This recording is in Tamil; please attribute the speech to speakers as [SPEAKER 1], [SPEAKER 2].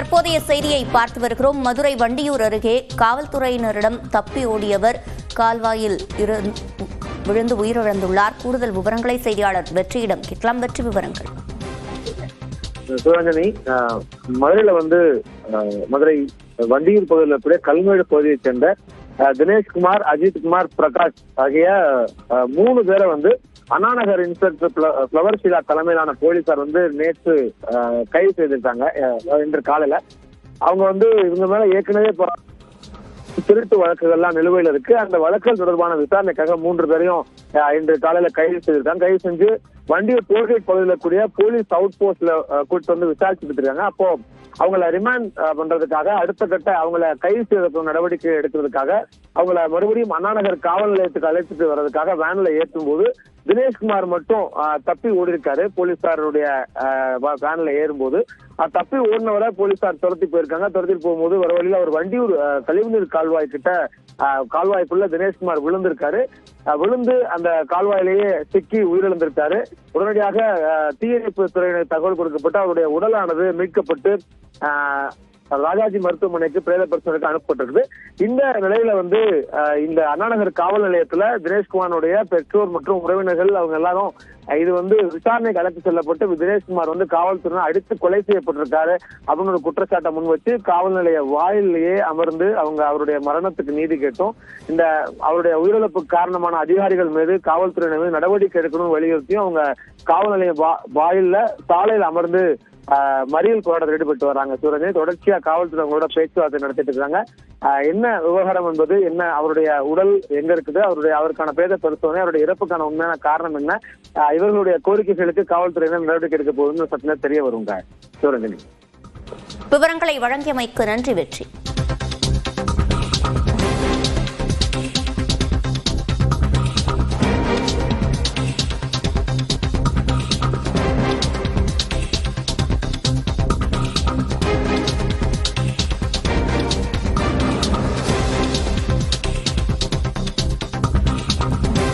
[SPEAKER 1] தற்போதைய செய்தியை பார்த்து வருகிறோம். மதுரை வண்டியூர் அருகே காவல்துறையினரிடம் தப்பி ஓடியவர் கால்வாயில் விழுந்து உயிரிழந்துள்ளார். கூடுதல் விவரங்களை செய்தியாளர் வெற்றியிடம் கேட்கலாம். வெற்றி விவரங்கள்.
[SPEAKER 2] சுரஞ்சனி மதுரையில வந்து மதுரை வண்டியூர் பகுதியில் இருக்கிற கல்மேடு பகுதியைச் சேர்ந்த ஆஹ், தினேஷ்குமார் அஜித்குமார் பிரகாஷ் ஆகிய மூணு பேரை வந்து அண்ணாநகர் இன்ஸ்பெக்டர் பிளவர் ஷீலா தலைமையிலான போலீசார் வந்து நேற்று கைது செய்திருக்காங்க. இன்று காலையில. அவங்க வந்து இவங்க மேல ஏற்கனவே ப- திருட்டு வழக்குகள்லாம் நிலுவையில் இருக்கு. அந்த வழக்குகள் தொடர்பான விசாரணைக்காக மூன்று பேரையும் இன்று காலையில கைது செய்திருக்காங்க. கைது செஞ்சு வண்டியூர் டோல்கேட் பகுதியில் கூடிய போலீஸ் அவுட் போஸ்ட்ல கூட்டு வந்து விசாரிச்சுட்டு இருக்காங்க. அப்போ அவங்கள ரிமாண்ட் பண்றதுக்காக அடுத்த கட்ட அவங்கள கைது செய்வதற்கு நடவடிக்கை எடுக்கிறதுக்காக அவங்கள மறுபடியும் அண்ணாநகர் காவல் நிலையத்துக்கு அழைச்சிட்டு வர்றதுக்காக வேன்ல ஏற்றும் போது தினேஷ்குமார் மட்டும் தப்பி ஓடி இருக்காரு போலீசாருடைய வேன்ல ஏறும்போது தப்பி ஓடினவரை போலீசார் துரத்தி போயிருக்காங்க. துரத்திட்டு போகும்போது வர வழியில அவர் வண்டியூர் கழிவுநீர் கால்வாய் கிட்ட கால்வாய்க்குள்ள தினேஷ்குமார் விழுந்திருக்காரு. விழுந்து அந்த கால்வாயிலேயே சிக்கி உயிரிழந்திருக்காரு. உடனடியாக தீயணைப்பு துறையினர் தகவல் கொடுக்கப்பட்டு அவருடைய உடலானது மீட்கப்பட்டு ராஜாஜி மருத்துவமனைக்கு பிரேத பரிசோதனைக்கு அனுப்பப்பட்டிருக்கு இந்த நிலையில வந்து இந்த அண்ணாநகர் காவல் நிலையத்துல தினேஷ்குமாருடைய பெற்றோர் மற்றும் உறவினர்கள் அவங்க எல்லாரும் இது வந்து விசாரணைக்கு அழைத்து செல்லப்பட்டு தினேஷ்குமார் வந்து காவல்துறையினர் அடித்து கொலை செய்யப்பட்டிருக்காரு அப்படின்னு ஒரு குற்றச்சாட்டை முன் வச்சு காவல் நிலைய வாயிலேயே அமர்ந்து அவங்க அவருடைய மரணத்துக்கு நீதி கேட்டோம். இந்த அவருடைய உயிரிழப்புக்கு காரணமான அதிகாரிகள் மீது காவல்துறையினர் மீது நடவடிக்கை எடுக்கணும்னு வலியுறுத்தியும் அவங்க காவல் நிலைய வா- வாயில்ல சாலையில் அமர்ந்து மறியல் போராட்டம் ஈடுபட்டு வராங்க சூரஜ். தொடர்ச்சியா காவல்துறை அவங்களோட பேச்சுவார்த்தை நடத்திட்டு இருக்காங்க. என்ன விவகாரம் என்பது என்ன அவருடைய உடல் எங்க இருக்குது அவருடைய அவருக்கான பேத பரிசோதனை அவருடைய இறப்புக்கான உண்மையான காரணம் என்ன? ஆஹ், இவர்களுடைய கோரிக்கைகளுக்கு காவல்துறையினர் நடவடிக்கை எடுக்க போகுதுன்னு சத்தினா தெரிய வருங்க. சூரஞ்சனி
[SPEAKER 1] விவரங்களை வழங்கியமைக்கு நன்றி வெற்றி.